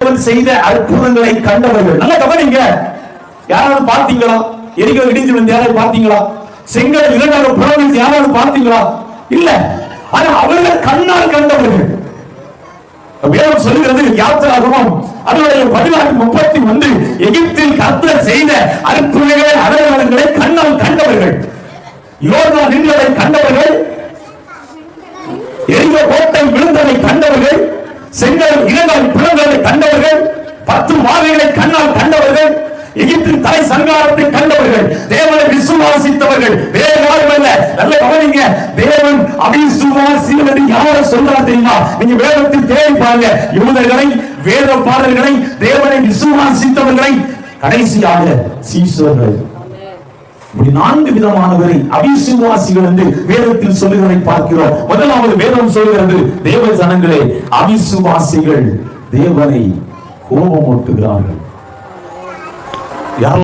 தேவன் செய்த அற்புதங்களை கண்டவர்கள். நல்ல கவனிங்க. யாராவது பார்த்தீங்களா? எரிக்க இடிஞ்சு வந்து யாராவது பார்த்தீங்களா? செங்கல் இரண்டாவது புறவில் யாராவது பார்த்தீங்களா? இல்ல. ஆனா அவர்கள் கண்ணால் கண்டவர்கள். வேதம் சொல்லுகிறது யாத்திராகவும் அதனுடைய பதினாறு முப்பத்தி ஒன்று எகிப்தில் கர்த்தர் செய்த அற்புதங்களை அடையாளங்களை கண்ணால் கண்டவர்கள். யோர்தா நின்றதை கண்டவர்கள். எரிந்த கோட்டை விழுந்ததை கண்டவர்கள். செங்கல் இரண்டாவது பிளந்ததை கண்டவர்கள். பத்து மாதங்களை கண்ணால் கண்டவர்கள் எகிப்தின் தலை சங்காரத்தை கண்டவர்கள் தேவனை விசுவாசித்தவர்கள். வேறு யாரும் அல்ல. நல்ல கவனிங்க. தேவன் அவிசுவாசிகள் யார சொல்றார் தெரியுமா? நீங்க வேதத்தில் தேடி பாருங்க. யூதர்களை வேத பாடல்களை தேவனை விசுவாசித்தவர்களை கடைசியாக சீசர்கள். இப்படி நான்கு விதமானவரை அவிசுவாசிகள் என்று வேதத்தில் சொல்லுகிறதை பார்க்கிறோம். முதலாவது வேதம் சொல்கிறது தேவ ஜனங்களே அவிசுவாசிகள் தேவனை கோபம் கோபமூட்டுகிறார்கள் யார்